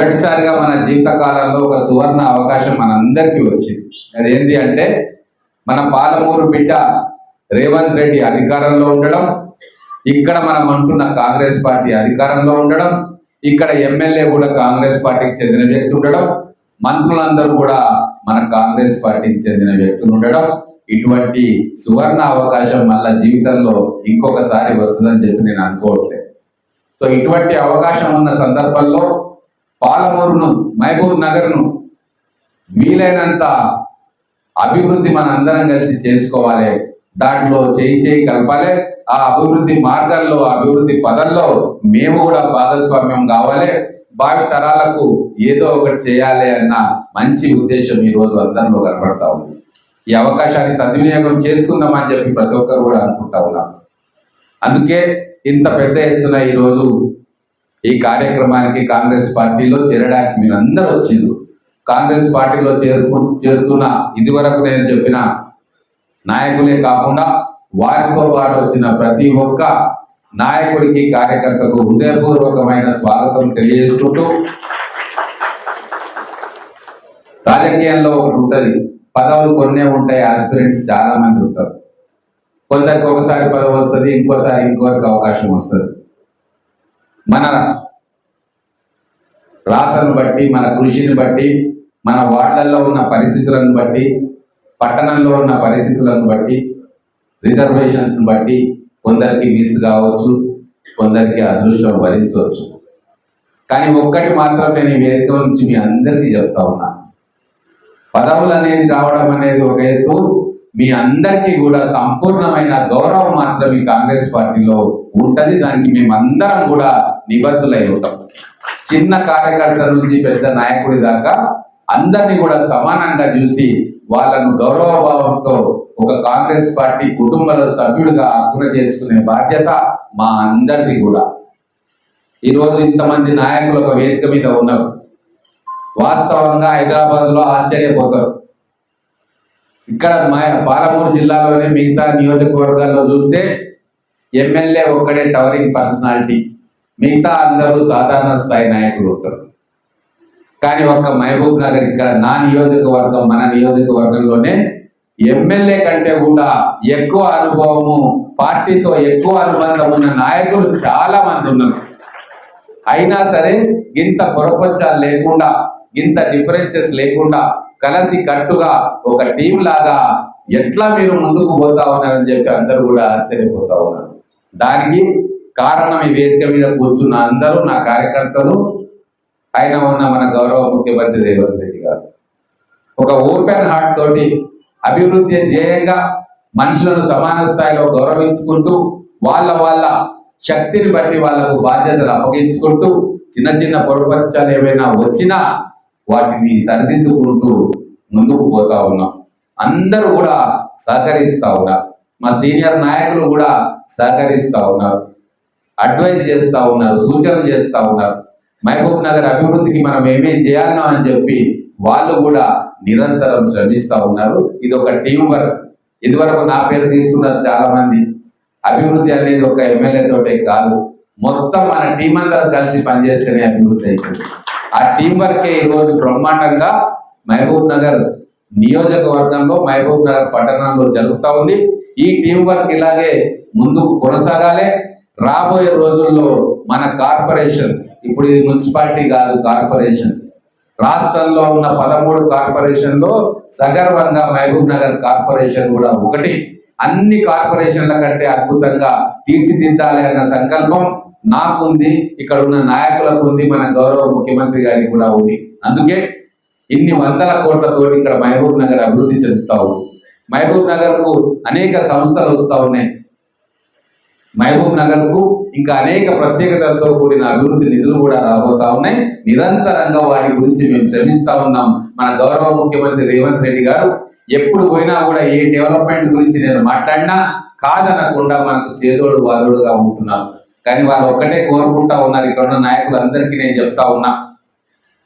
మొదటిసారిగా మన జీవిత కాలంలో ఒక సువర్ణ అవకాశం మనందరికీ వచ్చింది. అదేంటి అంటే మన పాలమూరు బిడ్డ రేవంత్ రెడ్డి అధికారంలో ఉండడం ఇక్కడ మనం అంటున్న కాంగ్రెస్ పార్టీ అధికారంలో ఉండడం ఇక్కడ ఎమ్మెల్యే కూడా కాంగ్రెస్ పార్టీకి చెందిన వ్యక్తి ఉండడం మంత్రులందరూ కూడా మన కాంగ్రెస్ పార్టీకి చెందిన వ్యక్తులు ఉండడం ఇటువంటి సువర్ణ అవకాశం మళ్ళా జీవితంలో ఇంకొకసారి వస్తుందని చెప్పి నేను అనుకోవట్లేదు. సో ఇటువంటి అవకాశం ఉన్న సందర్భంలో పాలమూరును మహబూబ్ నగర్ను వీలైనంత అభివృద్ధి మన అందరం కలిసి చేసుకోవాలి. దాంట్లో చేయి చేయి కలపాలి. ఆ అభివృద్ధి మార్గాల్లో అభివృద్ధి పదంలో మేము కూడా భాగస్వామ్యం కావాలి. భావి తరాలకు ఏదో ఒకటి చేయాలి అన్న మంచి ఉద్దేశం ఈ రోజు అందరిలో కనబడతా ఉంది. ఈ అవకాశాన్ని సద్వినియోగం చేసుకుందామని చెప్పి ప్రతి ఒక్కరు కూడా అనుకుంటా ఉన్నాను అందుకే ఇంత పెద్ద ఎత్తున ఈరోజు ఈ కార్యక్రమానికి కాంగ్రెస్ పార్టీలో చేరడానికి మీరు అందరూ వచ్చిండ్రు. కాంగ్రెస్ పార్టీలో చేరుకు చేరుతున్న ఇదివరకు నేను చెప్పిన నాయకులే కాకుండా వారితో పాటు వచ్చిన ప్రతి ఒక్క నాయకుడికి కార్యకర్తకు హృదయపూర్వకమైన స్వాగతం తెలియజేసుకుంటూ రాజకీయాల్లో ఒకటి ఉంటది. పదవులు కొన్నే ఉంటాయి ఆస్పిరెంట్స్ చాలా మంది ఉంటారు. కొందరికి ఒకసారి పదవి వస్తుంది ఇంకోసారి ఇంకోరికి అవకాశం వస్తుంది. మన రాతను బట్టి మన కృషిని బట్టి మన వార్డులలో ఉన్న పరిస్థితులను బట్టి పట్టణంలో ఉన్న పరిస్థితులను బట్టి రిజర్వేషన్స్ను బట్టి కొందరికి మిస్ కావచ్చు కొందరికి అదృష్టం భరించవచ్చు కానీ ఒక్కటి మాత్రం నేను వేదిక నుంచి మీ అందరికీ చెప్తా ఉన్నా. పదవులు అనేది రావడం అనేది ఒక ఎత్తు మీ అందరికీ కూడా సంపూర్ణమైన గౌరవం మాత్రం ఈ కాంగ్రెస్ పార్టీలో ఉంటుంది. దానికి మేమందరం కూడా నిబద్ధులై ఉంటాం. చిన్న కార్యకర్త నుంచి పెద్ద నాయకుడి దాకా అందరినీ కూడా సమానంగా చూసి వాళ్ళను గౌరవభావంతో ఒక కాంగ్రెస్ పార్టీ కుటుంబంలో సభ్యుడిగా అర్పణ చేర్చుకునే బాధ్యత మా అందరిది కూడా. ఈరోజు ఇంతమంది నాయకులు ఒక వేదిక మీద ఉన్నారు. వాస్తవంగా హైదరాబాద్లో ఆశ్చర్యపోతారు. ఇక్కడ పాలమూరు జిల్లాలోనే మిగతా నియోజకవర్గాల్లో చూస్తే ఎమ్మెల్యే ఒక్కడే టవరింగ్ పర్సనాలిటీ. మిగతా అందరూ సాధారణ స్థాయి నాయకులు ఉంటారు. కానీ ఒక్క మహబూబ్ నగర్ ఇక్కడ నా నియోజకవర్గం మన నియోజకవర్గంలోనే ఎమ్మెల్యే కంటే కూడా ఎక్కువ అనుభవము పార్టీతో ఎక్కువ అనుబంధం ఉన్న నాయకులు చాలా మంది ఉన్నారు. అయినా సరే ఇంత పొరపచ్చాలు లేకుండా ఇంత డిఫరెన్సెస్ లేకుండా కలిసి కట్టుగా ఒక టీం లాగా ఎట్లా మీరు ముందుకు పోతా ఉన్నారని చెప్పి అందరూ కూడా ఆశ్చర్యపోతా ఉన్నారు. దానికి కారణం ఈ వేదిక మీద కూర్చున్న అందరూ నా కార్యకర్తలు. ఆయన ఉన్న మన గౌరవ ముఖ్యమంత్రి రేవంత్ రెడ్డి గారు. ఒక ఓపెన్ హార్ట్ తోటి అభివృద్ధి ధ్యేయంగా మనుషులను సమాన స్థాయిలో గౌరవించుకుంటూ వాళ్ళ వాళ్ళ శక్తిని బట్టి వాళ్ళకు బాధ్యతలు అప్పగించుకుంటూ చిన్న చిన్న పొరపక్షాలు ఏమైనా వచ్చినా వాటిని సరిదిద్దుకుంటూ ముందుకు పోతా ఉన్నాం. అందరూ కూడా సహకరిస్తా ఉన్నారు. మా సీనియర్ నాయకులు కూడా సహకరిస్తా ఉన్నారు. అడ్వైజ్ చేస్తా ఉన్నారు సూచనలు చేస్తా ఉన్నారు. మహబూబ్ నగర్ అభివృద్ధికి మనం ఏమేం చేయాలనో అని చెప్పి వాళ్ళు కూడా నిరంతరం శ్రమిస్తా ఉన్నారు. ఇది ఒక టీం వర్క్. ఇదివరకు నా పేరు తీసుకున్నారు చాలా మంది అభివృద్ధి అనేది ఒక ఎమ్మెల్యే తోటే కాదు. మొత్తం మన టీం అందరం కలిసి పనిచేస్తేనే అభివృద్ధి అవుతుంది ఆ టీం వర్కే ఈ రోజు బ్రహ్మాండంగా మహబూబ్ నగర్ నియోజకవర్గంలో మహబూబ్ నగర్ పట్టణంలో జరుగుతూ ఉంది. ఈ టీం వర్క్ ఇలాగే ముందుకు కొనసాగాలి. రాబోయే రోజుల్లో మన కార్పొరేషన్ ఇప్పుడు ఇది మున్సిపాలిటీ కాదు కార్పొరేషన్. రాష్ట్రంలో ఉన్న పదమూడు కార్పొరేషన్లో సగర్వంగా మహబూబ్ నగర్ కార్పొరేషన్ కూడా ఒకటి. అన్ని కార్పొరేషన్ల కంటే అద్భుతంగా తీర్చిదిద్దాలి అన్న సంకల్పం నాకుంది ఇక్కడ ఉన్న నాయకులకు ఉంది మన గౌరవ ముఖ్యమంత్రి గారికి కూడా ఉంది. అందుకే ఇన్ని వందల కోట్లతో ఇక్కడ మహబూబ్ నగర్ అభివృద్ధి చెందుతా ఉంది. మహబూబ్ నగర్కు అనేక సంస్థలు వస్తా ఉన్నాయి. మహబూబ్ నగర్కు ఇంకా అనేక ప్రత్యేకతలతో కూడిన అభివృద్ధి నిధులు కూడా రాబోతా ఉన్నాయి. నిరంతరంగా వాటి గురించి మేము శ్రమిస్తా ఉన్నాం. మన గౌరవ ముఖ్యమంత్రి రేవంత్ రెడ్డి గారు ఎప్పుడు పోయినా కూడా ఏ డెవలప్మెంట్ గురించి నేను మాట్లాడినా కాదనకుండా మనకు చేదోడు వాదోడుగా ఉంటున్నారు. కానీ వాళ్ళు ఒక్కటే కోరుకుంటా ఉన్నారు. ఇక్కడ ఉన్న నాయకులందరికీ నేను చెప్తా ఉన్నా.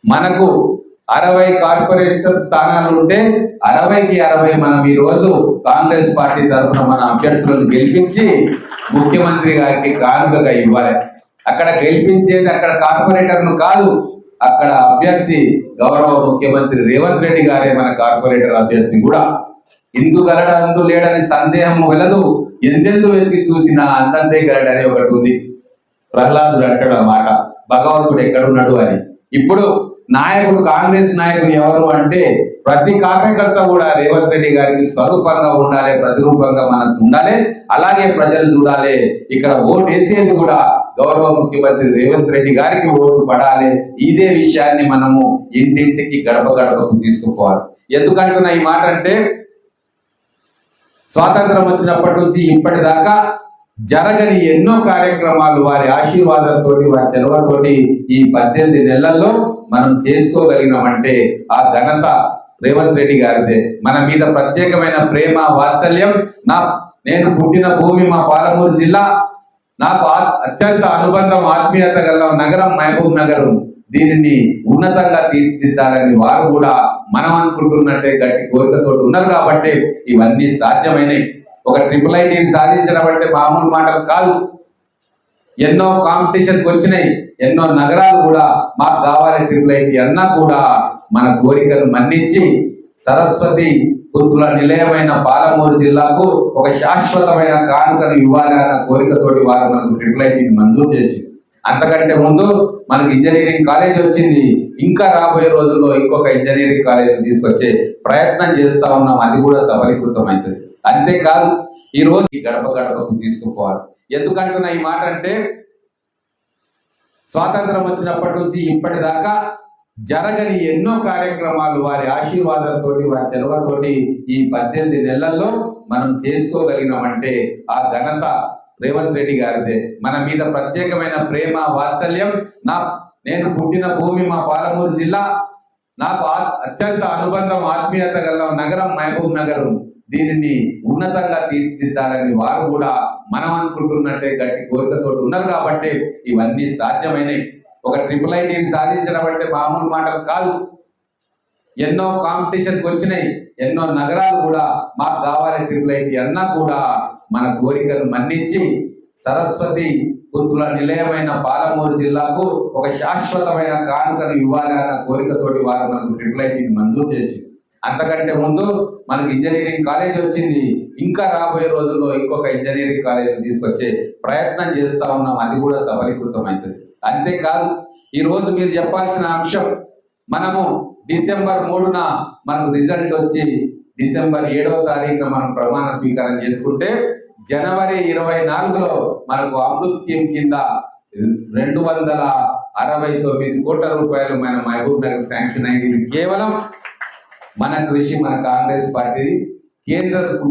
మనకు అరవై కార్పొరేటర్ స్థానాలు ఉంటే అరవైకి అరవై మనం ఈ రోజు కాంగ్రెస్ పార్టీ తరఫున మన అభ్యర్థులను గెలిపించి ముఖ్యమంత్రి గారికి కానుకగా ఇవ్వాలి. అక్కడ గెలిపించేది అక్కడ కార్పొరేటర్ను కాదు అక్కడ అభ్యర్థి గౌరవ ముఖ్యమంత్రి రేవంత్ రెడ్డి గారే మన కార్పొరేటర్ అభ్యర్థి కూడా. ఇందు గలడ అందు లేడని సందేహం వెలదు ఎందెందు వెతికి చూసినా అందంతే గలడని ఒకటి ఉంది. ప్రహ్లాదుడు అంటాడు అన్నమాట భగవంతుడు ఎక్కడున్నాడు అని. ఇప్పుడు నాయకుడు కాంగ్రెస్ నాయకుడు ఎవరు అంటే ప్రతి కార్యకర్త కూడా రేవంత్ రెడ్డి గారికి స్వరూపంగా ఉండాలి ప్రతిరూపంగా మనకు ఉండాలి. అలాగే ప్రజలు చూడాలి. ఇక్కడ ఓటు వేసేది కూడా గౌరవ ముఖ్యమంత్రి రేవంత్ రెడ్డి గారికి ఓటు పడాలి. ఇదే విషయాన్ని మనము ఇంటింటికి గడప గడపకు తీసుకుపోవాలి. ఎందుకంటున్నా ఈ మాట అంటే స్వాతంత్రం వచ్చినప్పటి నుంచి ఇప్పటిదాకా జరగని ఎన్నో కార్యక్రమాలు వారి ఆశీర్వాదంతో వారి చెలవతోటి ఈ పద్దెనిమిది నెలల్లో మనం చేసుకోగలిగినామంటే ఆ ఘనత రేవంత్ రెడ్డి గారిదే. మన మీద ప్రత్యేకమైన ప్రేమ వాత్సల్యం నా నేను పుట్టిన భూమి మా పాలమూరు జిల్లా. నాకు అత్యంత అనుబంధం ఆత్మీయత గల నగరం మహబూబ్ నగరం. దీనిని ఉన్నతంగా తీర్చిదిద్దాలని వారు కూడా మనం అనుకుంటున్నట్టే గట్టి కోరికతో ఉన్నారు కాబట్టి ఇవన్నీ సాధ్యమైనవి ఒక ట్రిపుల్ ఐటీని సాధించడం అంటే మామూలు మాటలు కాదు. ఎన్నో కాంపిటీషన్కి వచ్చినాయి ఎన్నో నగరాలు కూడా మాకు కావాలి ట్రిపుల్ ఐటీ అన్నా కూడా మన కోరికలు మన్నించి సరస్వతి పుత్రుల నిలయమైన పాలమూరు జిల్లాకు ఒక శాశ్వతమైన కానుకను ఇవ్వాలి అన్న కోరికతోటి వారు మనకు ట్రిపుల్ ఐటీని మంజూరు చేసి అంతకంటే ముందు మనకు ఇంజనీరింగ్ కాలేజ్ వచ్చింది. ఇంకా రాబోయే రోజుల్లో ఇంకొక ఇంజనీరింగ్ కాలేజ్ తీసుకొచ్చే ప్రయత్నం చేస్తా ఉన్నాం. అది కూడా సఫలీకృతం అవుతుంది. అంతేకాదు ఈ రోజు ఈ గడప గడపకు తీసుకుపోవాలి. ఎందుకంటున్నా ఈ మాట అంటే స్వాతంత్రం వచ్చినప్పటి నుంచి ఇప్పటిదాకా జరగని ఎన్నో కార్యక్రమాలు వారి ఆశీర్వాదంతో వారి చెలవతోటి ఈ పద్దెనిమిది నెలల్లో మనం చేసుకోగలిగినామంటే ఆ ఘనత రేవంత్ రెడ్డి గారిదే. మన మీద ప్రత్యేకమైన ప్రేమ వాత్సల్యం నా నేను పుట్టిన భూమి మా పాలమూరు జిల్లా నాకు అత్యంత అనుబంధం ఆత్మీయత గల నగరం మహబూబ్ నగరం. దీనిని ఉన్నతంగా తీర్చిదిద్దాలని వారు కూడా మనం అనుకుంటున్నట్టే గట్టి కోరికతో ఉన్నారు కాబట్టి ఇవన్నీ సాధ్యమైనవి ఒక ట్రిపుల్ ఐటీని సాధించడం అంటే మామూలు మాటలు కాదు. ఎన్నో కాంపిటీషన్కి వచ్చినాయి. ఎన్నో నగరాలు కూడా మాకు కావాలి ట్రిపుల్ ఐటీ అన్నా కూడా మన కోరికలు మన్నించి సరస్వతి పుత్రుల నిలయమైన పాలమూరు జిల్లాకు ఒక శాశ్వతమైన కానుకను ఇవ్వాలి అన్న కోరికతోటి వారు మనకు ట్రిపుల్ ఐటీని మంజూరు చేసి అంతకంటే ముందు మనకు ఇంజనీరింగ్ కాలేజ్ వచ్చింది. ఇంకా రాబోయే రోజుల్లో ఇంకొక ఇంజనీరింగ్ కాలేజ్ తీసుకొచ్చే ప్రయత్నం చేస్తా ఉన్నాం. అది కూడా సఫలీకృతం అవుతుంది అంతేకాదు ఈరోజు మీరు చెప్పాల్సిన అంశం మనము డిసెంబర్ మూడున మనకు రిజల్ట్ వచ్చి డిసెంబర్ ఏడవ తారీఖున మనం ప్రమాణ స్వీకారం చేసుకుంటే జనవరి ఇరవై నాలుగులో మనకు అమృత్ స్కీమ్ కింద రెండు వందల అరవై తొమ్మిది కోట్ల రూపాయలు మన మహబూబ్ నగర్ శాంక్షన్ అయింది. ఇది కేవలం మన కృషి మన కాంగ్రెస్ పార్టీ కేంద్రకు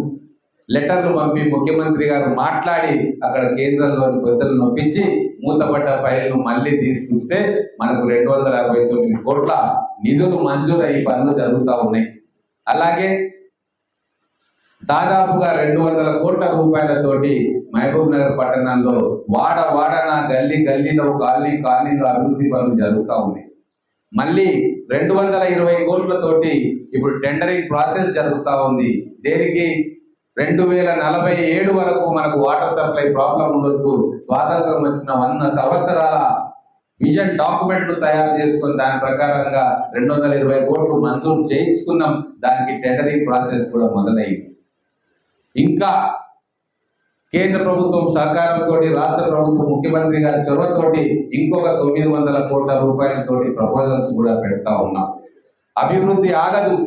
లెటర్లు పంపి ముఖ్యమంత్రి గారు మాట్లాడి అక్కడ కేంద్రంలోని పెద్దలు నొప్పించి మూతపడ్డ ఫైల్ను మళ్ళీ తీసుకొస్తే మనకు రెండు వందల అరవై తొమ్మిది కోట్ల నిధులు మంజూరు ఈ పనులు జరుగుతూ ఉన్నాయి. అలాగే దాదాపుగా రెండు వందల కోట్ల రూపాయలతోటి మహబూబ్ నగర్ పట్టణంలో వాడ వాడన గల్లీ గల్లీలో కాలనీ కాలనీలో అభివృద్ధి పనులు జరుగుతూ ఉన్నాయి. మళ్ళీ రెండు వందల ఇరవై కోట్లతోటి ఇప్పుడు టెండరింగ్ ప్రాసెస్ జరుగుతూ ఉంది. దేనికి? రెండు వేల నలభై ఏడు వరకు మనకు వాటర్ సప్లై ప్రాబ్లం ఉండొద్దు. స్వాతంత్రం వచ్చిన వంద సంవత్సరాల విజన్ డాక్యుమెంట్లు తయారు చేసుకుని దాని ప్రకారంగా రెండు వందల ఇరవై కోట్లు మంజూరు చేయించుకున్నాం. దానికి టెండరింగ్ ప్రాసెస్ కూడా మొదలైంది. ఇంకా కేంద్ర ప్రభుత్వం సహకారంతో రాష్ట్ర ప్రభుత్వం ముఖ్యమంత్రి గారి చొరవతోటి ఇంకొక తొమ్మిది వందల కోట్ల రూపాయలతోటి ప్రపోజల్స్ కూడా పెడతా ఉన్నాం. అభివృద్ధి ఆగదు.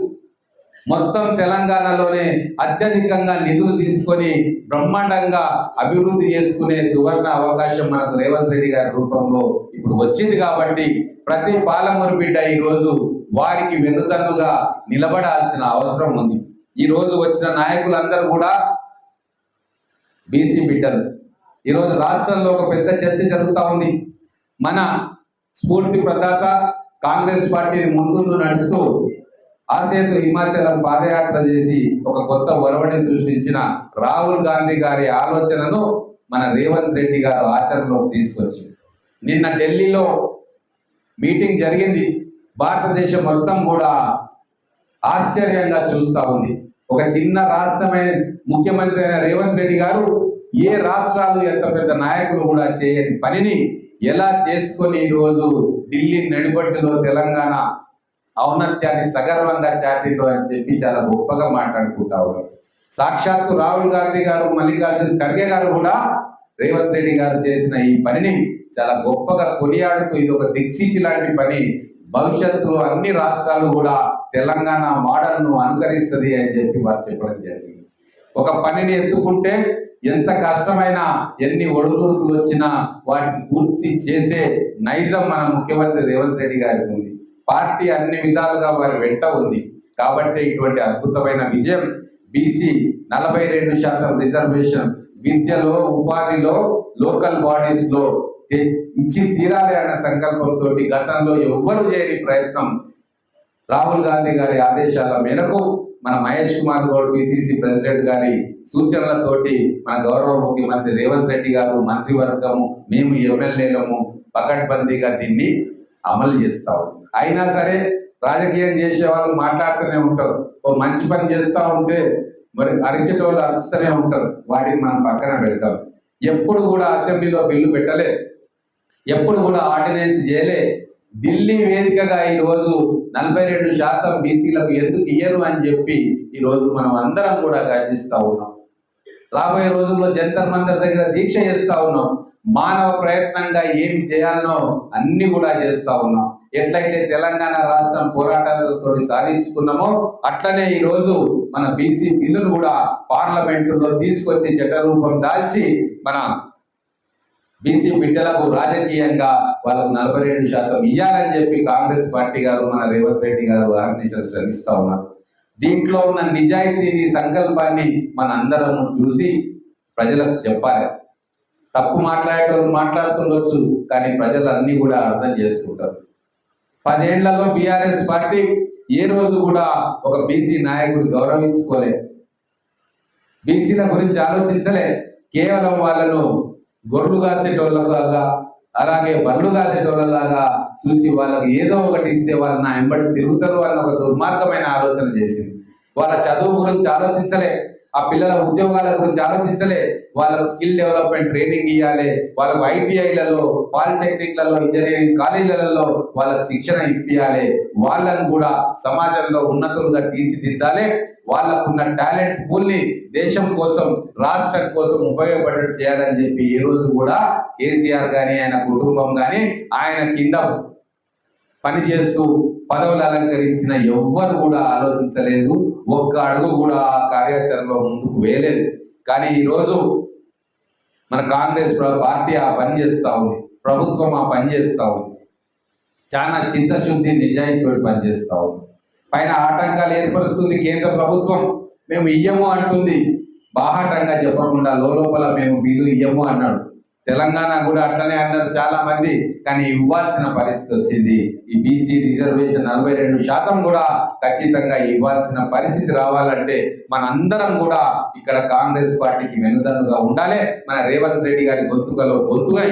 మొత్తం తెలంగాణలోనే అత్యధికంగా నిధులు తీసుకొని బ్రహ్మాండంగా అభివృద్ధి చేసుకునే సువర్ణ అవకాశం మనకు రేవంత్ రెడ్డి గారి రూపంలో ఇప్పుడు వచ్చింది కాబట్టి ప్రతి పాలమూరు బిడ్డ ఈ రోజు వారికి వెన్నుదన్నుగా నిలబడాల్సిన అవసరం ఉంది. ఈ రోజు వచ్చిన నాయకులందరూ కూడా బీసీ బిడ్డలు. ఈరోజు రాష్ట్రంలో ఒక పెద్ద చర్చ జరుగుతూ ఉంది. మన స్ఫూర్తి ప్రదాత కాంగ్రెస్ పార్టీని ముందుందు నడుస్తూ ఆసేతు హిమాచలం పాదయాత్ర చేసి ఒక కొత్త ఒరవడి సృష్టించిన రాహుల్ గాంధీ గారి ఆలోచనను మన రేవంత్ రెడ్డి గారు ఆచరణలోకి తీసుకొచ్చి నిన్న ఢిల్లీలో మీటింగ్ జరిగింది. భారతదేశం మొత్తం కూడా ఆశ్చర్యంగా చూస్తూ ఉంది. ఒక చిన్న రాష్ట్రమే ముఖ్యమంత్రి అయిన రేవంత్ రెడ్డి గారు ఏ రాష్ట్రాలు ఎంత పెద్ద నాయకులు కూడా చేయని పనిని ఎలా చేసుకొని ఈరోజు ఢిల్లీ నడిబొట్టులో తెలంగాణ ఔన్నత్యాన్ని సగర్వంగా చాటిండు అని చెప్పి చాలా గొప్పగా మాట్లాడుకుంటా ఉన్నారు. సాక్షాత్తు రాహుల్ గాంధీ గారు మల్లికార్జున ఖర్గే గారు కూడా రేవంత్ రెడ్డి గారు చేసిన ఈ పనిని చాలా గొప్పగా కొనియాడుతూ ఇది ఒక దిక్సూచి లాంటి పని భవిష్యత్తులో అన్ని రాష్ట్రాలు కూడా తెలంగాణ మోడల్ను అనుకరిస్తుంది అని చెప్పి వారు చెప్పడం జరిగింది. ఒక పనిని ఎత్తుకుంటే ఎంత కష్టమైనా ఎన్ని ఒడిదుడుకులు వచ్చినా వాటిని పూర్తి చేసే నైజం మన ముఖ్యమంత్రి రేవంత్ రెడ్డి గారికి ఉంది పార్టీ అన్ని విధాలుగా వారి వెంట ఉంది. కాబట్టి ఇటువంటి అద్భుతమైన విజయం బీసీ నలభై రెండు శాతం రిజర్వేషన్ విద్యలో ఉపాధిలో లోకల్ బాడీస్లో ఇచ్చి తీరాలి అన్న సంకల్పంతో గతంలో ఎవ్వరు చేయని ప్రయత్నం రాహుల్ గాంధీ గారి ఆదేశాల మేరకు మన మహేష్ కుమార్ గౌడ్ పిసిసి ప్రెసిడెంట్ గారి సూచనలతోటి మన గౌరవ ముఖ్యమంత్రి రేవంత్ రెడ్డి గారు మంత్రివర్గము మేము ఎమ్మెల్యేలము పకడ్బందీగా దీన్ని అమలు చేస్తాం అయినా సరే రాజకీయం చేసే వాళ్ళు మాట్లాడుతూనే ఉంటారు. ఓ మంచి పని చేస్తూ ఉంటే మరి అరిచేటోళ్ళు అరుస్తూనే ఉంటారు. వాటిని మనం పక్కన పెడతాం. ఎప్పుడు కూడా అసెంబ్లీలో బిల్లు పెట్టలే. ఎప్పుడు కూడా ఆర్డినెన్స్ చేయలే. ఢిల్లీ వేదికగా ఈ రోజు నలభై రెండు శాతం బీసీలకు ఎందుకు ఇయ్యరు అని చెప్పి ఈ రోజు మనం అందరం కూడా గర్జిస్తా ఉన్నాం. రాబోయే రోజుల్లో జంతర్ మంతర్ దగ్గర దీక్ష చేస్తా ఉన్నాం. మానవ ప్రయత్నంగా ఏమి చేయాలనో అన్ని కూడా చేస్తా ఉన్నాం. ఎట్లయితే తెలంగాణ రాష్ట్రం పోరాటాలతో సాధించుకున్నామో అట్లనే ఈ రోజు మన బీసీ బిల్లును కూడా పార్లమెంటులో తీసుకొచ్చి చట్టరూపం దాల్చి మన బీసీ బిడ్డలకు రాజకీయంగా వాళ్ళకు నలభై రెండు శాతం ఇయ్యాలని చెప్పి కాంగ్రెస్ పార్టీ గారు మన రేవంత్ రెడ్డి గారు ఆర్గనైజేషన్ శ్రమిస్తా ఉన్నారు. దీంట్లో ఉన్న నిజాయితీని సంకల్పాన్ని మన అందరం చూసి ప్రజలకు చెప్పాలి. తప్పు మాట్లాడేటోళ్ళు మాట్లాడుతుండొచ్చు కానీ ప్రజలు అన్నీ కూడా అర్థం చేసుకుంటారు. పదేళ్ళలో బీఆర్ఎస్ పార్టీ ఏ రోజు కూడా ఒక బీసీ నాయకుడు గౌరవించుకోలే. బీసీల గురించి ఆలోచించలే. కేవలం వాళ్ళను గొర్రెలు కాసేటోళ్ళలాగా అలాగే బర్రెలు కాసేటోళ్ళలాగా చూసి వాళ్ళకి ఏదో ఒకటి ఇస్తే వాళ్ళు నా ఎంబడి తిరుగుతారు వాళ్ళని ఒక దుర్మార్గమైన ఆలోచన చేసింది. వాళ్ళ చదువు గురించి ఆలోచించలే. ఆ పిల్లల ఉద్యోగాల గురించి ఆలోచించలే వాళ్ళకు స్కిల్ డెవలప్మెంట్ ట్రైనింగ్ ఇవ్వాలి వాళ్ళకు ఐటీఐలలో పాలిటెక్నిక్లలో ఇంజనీరింగ్ కాలేజీలలో వాళ్ళకు శిక్షణ ఇప్పించాలి వాళ్ళను కూడా సమాజంలో ఉన్నతులుగా తీర్చిదిద్దాలి. వాళ్ళకున్న టాలెంట్ పూల్ని దేశం కోసం రాష్ట్రం కోసం ఉపయోగపడేట్టు చేయాలని చెప్పి ఈ రోజు కూడా కేసీఆర్ కానీ ఆయన కుటుంబం కానీ ఆయన కింద పనిచేస్తూ పదవులు అలంకరించిన ఎవ్వరు కూడా ఆలోచించలేదు. ఒక్క అడుగు కూడా ఆ కార్యాచరణలో ముందుకు వేయలేదు. కానీ ఈరోజు మన కాంగ్రెస్ ప్ర- పార్టీ ఆ పని చేస్తూ ఉంది. ప్రభుత్వం ఆ పని చేస్తూ ఉంది. చాలా చిత్తశుద్ధి నిజాయితీతో పనిచేస్తూ ఉంది. పైన ఆటంకాలు ఏర్పరుస్తుంది కేంద్ర ప్రభుత్వం. మేము ఇయ్యము అంటుంది. బాహాటంగా చెప్పకుండా లోపల మేము బిల్లు ఇయ్యము అన్నాడు. తెలంగాణ కూడా అట్లనే అన్నారు చాలా మంది కానీ ఇవ్వాల్సిన పరిస్థితి వచ్చింది. ఈ బీసీ రిజర్వేషన్ నలభై రెండు శాతం కూడా ఖచ్చితంగా ఇవ్వాల్సిన పరిస్థితి రావాలంటే మనందరం కూడా ఇక్కడ కాంగ్రెస్ పార్టీకి వెనుదన్నుగా ఉండాలి. మన రేవంత్ రెడ్డి గారి గొంతుకలో గొంతుగా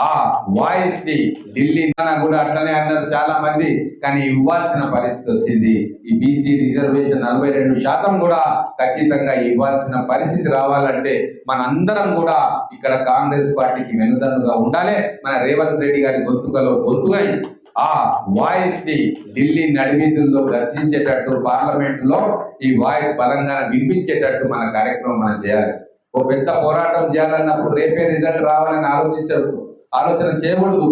ఆ వాయిస్ని ఢిల్లీ కూడా అట్లనే అన్నారు చాలా మంది కానీ ఇవ్వాల్సిన పరిస్థితి వచ్చింది. ఈ బీసీ రిజర్వేషన్ నలభై రెండు శాతం కూడా ఖచ్చితంగా ఇవ్వాల్సిన పరిస్థితి రావాలంటే మనందరం కూడా ఇక్కడ కాంగ్రెస్ పార్టీకి వెనుదన్నుగా ఉండాలి. మన రేవంత్ రెడ్డి గారి గొంతుకలో గొంతుగా ఆ వాయిస్ని ఢిల్లీ నడివీధుల్లో గర్జించేటట్టు పార్లమెంట్లో ఈ వాయిస్ బలంగా వినిపించేటట్టు మన కార్యక్రమం మనం చేయాలి. ఓ పెద్ద పోరాటం చేయాలన్నప్పుడు రేపే రిజల్ట్ రావాలని ఆలోచించరు. ఆలోచన చేయకూడదు.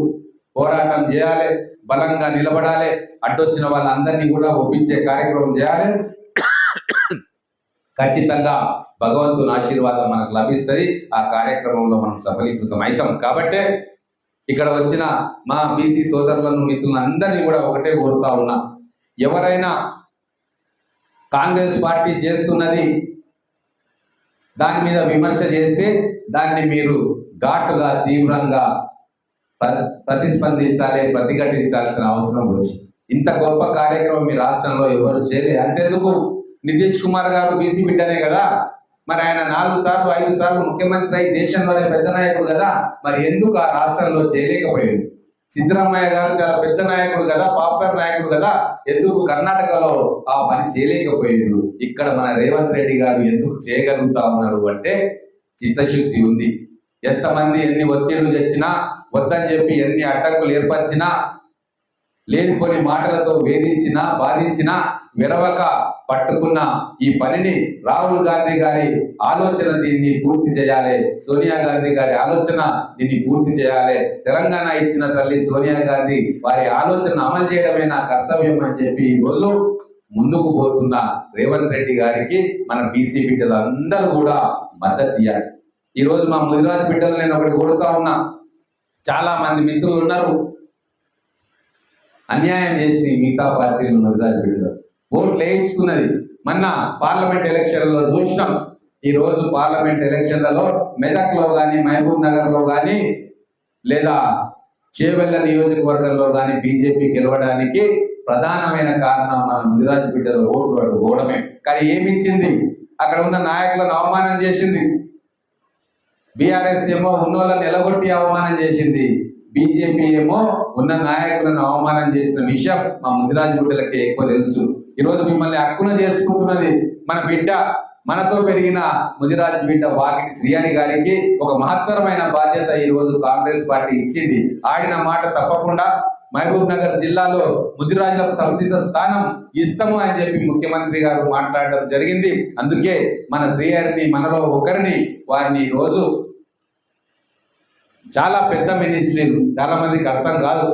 పోరాటం చేయాలి బలంగా నిలబడాలి అడ్డొచ్చిన వాళ్ళందరినీ కూడా ఒప్పించే కార్యక్రమం చేయాలి. ఖచ్చితంగా భగవంతుని ఆశీర్వాదం మనకు లభిస్తుంది. ఆ కార్యక్రమంలో మనం సఫలీకృతం అవుతాం కాబట్టే ఇక్కడ వచ్చిన మా బీసీ సోదరులను మిత్రులను అందరినీ కూడా ఒకటే కోరుతా ఉన్నా. ఎవరైనా కాంగ్రెస్ పార్టీ చేస్తున్నది దాని మీద విమర్శ చేస్తే దాన్ని మీరు ఘాటుగా తీవ్రంగా ప్ర- ప్రతిస్పందించాలి ప్రతిఘటించాల్సిన అవసరం వచ్చి ఇంత గొప్ప కార్యక్రమం మీ రాష్ట్రంలో ఎవరు చేయలే అంతెందుకు? నితీష్ కుమార్ గారు బీసీ బిడ్డనే కదా? మరి ఆయన నాలుగు సార్లు ఐదు సార్లు ముఖ్యమంత్రి అయి దేశంలోనే పెద్ద నాయకుడు కదా? మరి ఎందుకు ఆ రాష్ట్రంలో చేయలేకపోయింది? సిద్ధరామయ్య గారు చాలా పెద్ద నాయకుడు కదా పాపులర్ నాయకుడు కదా? ఎందుకు కర్ణాటకలో ఆ పని చేయలేకపోయారు ఇక్కడ మన రేవంత్ రెడ్డి గారు ఎందుకు చేయగలుగుతా ఉన్నారు అంటే చిత్తశుద్ధి ఉంది. ఎంతమంది ఎన్ని ఒత్తిళ్ళు తెచ్చినా వద్దని చెప్పి ఎన్ని అడ్డంకులు ఏర్పరిచినా లేనిపోని మాటలతో వేధించినా బాధించినా విరవక పట్టుకున్న ఈ పనిని రాహుల్ గాంధీ గారి ఆలోచన దీన్ని పూర్తి చేయాలి. సోనియా గాంధీ గారి ఆలోచన దీన్ని పూర్తి చేయాలి. తెలంగాణ ఇచ్చిన తల్లి సోనియా గాంధీ వారి ఆలోచన అమలు చేయడమే నా కర్తవ్యం అని చెప్పి ఈరోజు రోజు ముందుకు పోతున్న రేవంత్ రెడ్డి గారికి మన బీసీ బిడ్డలందరూ కూడా మద్దతు ఇవ్వాలి ఈరోజు మా ముదిరాజు బిడ్డలు నేను ఒకటి కొడుతా ఉన్నా. చాలా మంది మిత్రులు ఉన్నారు. అన్యాయం చేసి మిగతా పార్టీలు ముదిరాజు బిడ్డలు. ఓట్లు వేయించుకున్నది. మొన్న పార్లమెంట్ ఎలక్షన్లలో చూసినాం. ఈ రోజు పార్లమెంట్ ఎలక్షన్లలో మెదక్లో కానీ మహబూబ్ నగర్లో కానీ లేదా చేవెళ్ళ నియోజకవర్గంలో కానీ బీజేపీ గెలవడానికి ప్రధానమైన కారణం మన ముదిరాజు బిడ్డల ఓట్లు అడుగుకోవడమే. కానీ ఏమిచ్చింది? అక్కడ ఉన్న నాయకులను అవమానం చేసింది. బీఆర్ఎస్ ఏమో ఉన్నోళ్ళని ఎలగొట్టి అవమానం చేసింది. బీజేపీ ఏమో ఉన్న నాయకులను అవమానం చేసిన విషయం మా ముదిరాజు బిడ్డలకి ఎక్కువ తెలుసు. ఈరోజు మిమ్మల్ని హక్కున చేర్చుకుంటున్నది మన బిడ్డ మనతో పెరిగిన ముదిరాజు బిడ్డ వాకిటి శ్రీయాని గారికి ఒక మహత్తరమైన బాధ్యత ఈ రోజు కాంగ్రెస్ పార్టీ ఇచ్చింది. ఆడిన మాట తప్పకుండా మహబూబ్ నగర్ జిల్లాలో ముదిరాజులకు సంబంధిత స్థానం ఇస్తాము అని చెప్పి ముఖ్యమంత్రి గారు మాట్లాడడం జరిగింది. అందుకే మన శ్రీహరిని మనలో ఒకరిని వారిని రోజు చాలా పెద్ద మినిస్ట్రీలు చాలా మందికి అర్థం కాదు.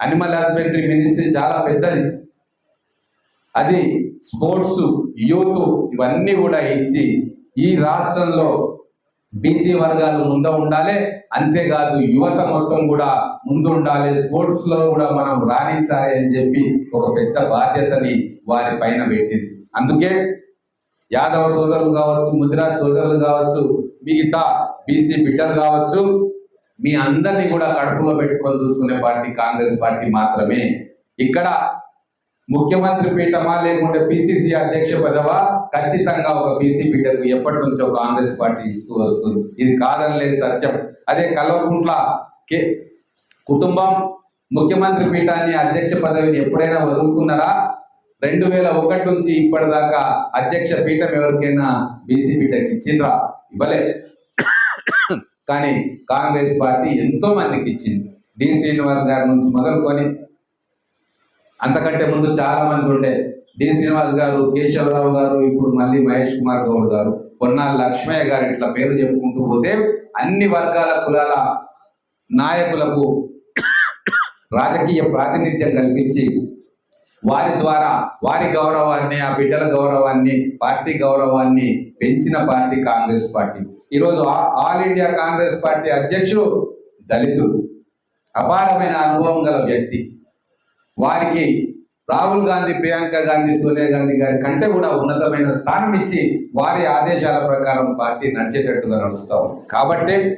అనిమల్ హస్బెండరీ మినిస్ట్రీ చాలా పెద్దది. అది స్పోర్ట్స్ యూత్ ఇవన్నీ కూడా ఇచ్చి ఈ రాష్ట్రంలో బీసీ వర్గాలు ముందు ఉండాలి. అంతేకాదు యువత మొత్తం కూడా ముందు ఉండాలి. స్పోర్ట్స్లో కూడా మనం రాణించాలి అని చెప్పి ఒక పెద్ద బాధ్యతని వారి పైన పెట్టింది. అందుకే యాదవ సోదరులు కావచ్చు ముదిరాజ్ సోదరులు కావచ్చు మిగతా బీసీ బిడ్డలు కావచ్చు మీ అందరినీ కూడా కడుపులో పెట్టుకొని చూసుకునే పార్టీ కాంగ్రెస్ పార్టీ మాత్రమే. ఇక్కడ ముఖ్యమంత్రి పీఠమా లేకుంటే పిసిసి అధ్యక్ష పదవా ఖచ్చితంగా ఒక బీసీ బిడ్డకు ఎప్పటి నుంచో కాంగ్రెస్ పార్టీ ఇస్తూ వస్తుంది. ఇది కాదని లేదు సత్యం. అదే కల్వకుంట్ల కే కుటుంబం ముఖ్యమంత్రి పీఠాన్ని అధ్యక్ష పదవిని ఎప్పుడైనా వదులుకున్నారా? రెండు వేల ఒకటి నుంచి ఇప్పటిదాకా అధ్యక్ష పీఠం ఎవరికైనా బీసీ పీఠకి ఇచ్చిండ్రా? ఇవ్వలే. కానీ కాంగ్రెస్ పార్టీ ఎంతో మందికి ఇచ్చింది. డి. శ్రీనివాస్ గారి నుంచి మొదలుకొని అంతకంటే ముందు చాలా మంది ఉండే డి. శ్రీనివాస్ గారు కేశవరావు గారు ఇప్పుడు మళ్ళీ మహేష్ కుమార్ గౌడ్ గారు పొన్నాల లక్ష్మయ్య గారు ఇట్లా పేరు చెప్పుకుంటూ పోతే అన్ని వర్గాల కులాల నాయకులకు రాజకీయ ప్రాతినిధ్యం కల్పించి వారి ద్వారా వారి గౌరవాన్ని ఆ బిడ్డల గౌరవాన్ని పార్టీ గౌరవాన్ని పెంచిన పార్టీ కాంగ్రెస్ పార్టీ. ఈరోజు ఆ- ఆల్ ఇండియా కాంగ్రెస్ పార్టీ అధ్యక్షుడు దళితుడు. అపారమైన అనుభవం గల వ్యక్తి. వారికి రాహుల్ గాంధీ ప్రియాంక గాంధీ సోనియా గాంధీ గారి కంటే కూడా ఉన్నతమైన స్థానం ఇచ్చి వారి ఆదేశాల ప్రకారం పార్టీ నడిచేటట్టుగా నడుస్తా ఉంది. కాబట్టి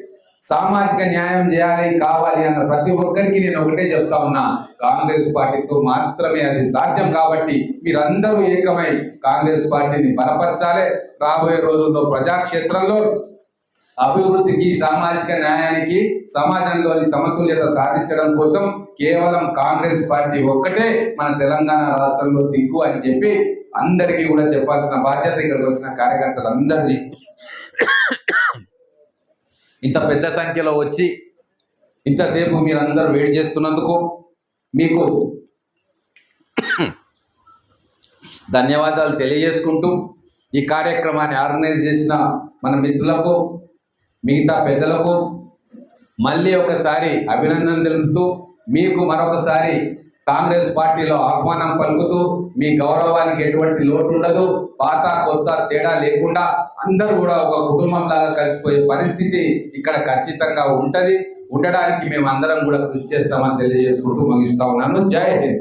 సామాజిక న్యాయం చేయాలి కావాలి అన్న ప్రతి ఒక్కరికి నేను ఒకటే చెప్తా ఉన్నా. కాంగ్రెస్ పార్టీతో మాత్రమే అది సాధ్యం కాబట్టి మీరందరూ ఏకమై కాంగ్రెస్ పార్టీని బలపరచాలి. రాబోయే రోజుల్లో ప్రజాక్షేత్రంలో అభివృద్ధికి సామాజిక న్యాయానికి సమాజంలోని సమతుల్యత సాధించడం కోసం కేవలం కాంగ్రెస్ పార్టీ ఒక్కటే మన తెలంగాణ రాష్ట్రంలో దిక్కు అని చెప్పి అందరికీ కూడా చెప్పాల్సిన బాధ్యత ఇక్కడికి వచ్చిన కార్యకర్తలందరిది ఇంత పెద్ద సంఖ్యలో వచ్చి ఇంతసేపు మీరందరూ వెయిట్ చేస్తున్నందుకు మీకు ధన్యవాదాలు తెలియజేసుకుంటూ ఈ కార్యక్రమాన్ని ఆర్గనైజ్ చేసిన మన మిత్రులకు మిగతా పెద్దలకు మళ్ళీ ఒకసారి అభినందన తెలుపుతూ మీకు మరొకసారి కాంగ్రెస్ పార్టీలో ఆహ్వానం పలుకుతూ మీ గౌరవానికి ఎటువంటి లోటు ఉండదు. పాత కొత్త తేడా లేకుండా అందరూ కూడా ఒక కుటుంబం లాగా కలిసిపోయే పరిస్థితి ఇక్కడ ఖచ్చితంగా ఉంటది. ఉండడానికి మేము అందరం కూడా కృషి చేస్తామని తెలియజేసుకుంటూ ముగిస్తా ఉన్నాను. జై హింద్.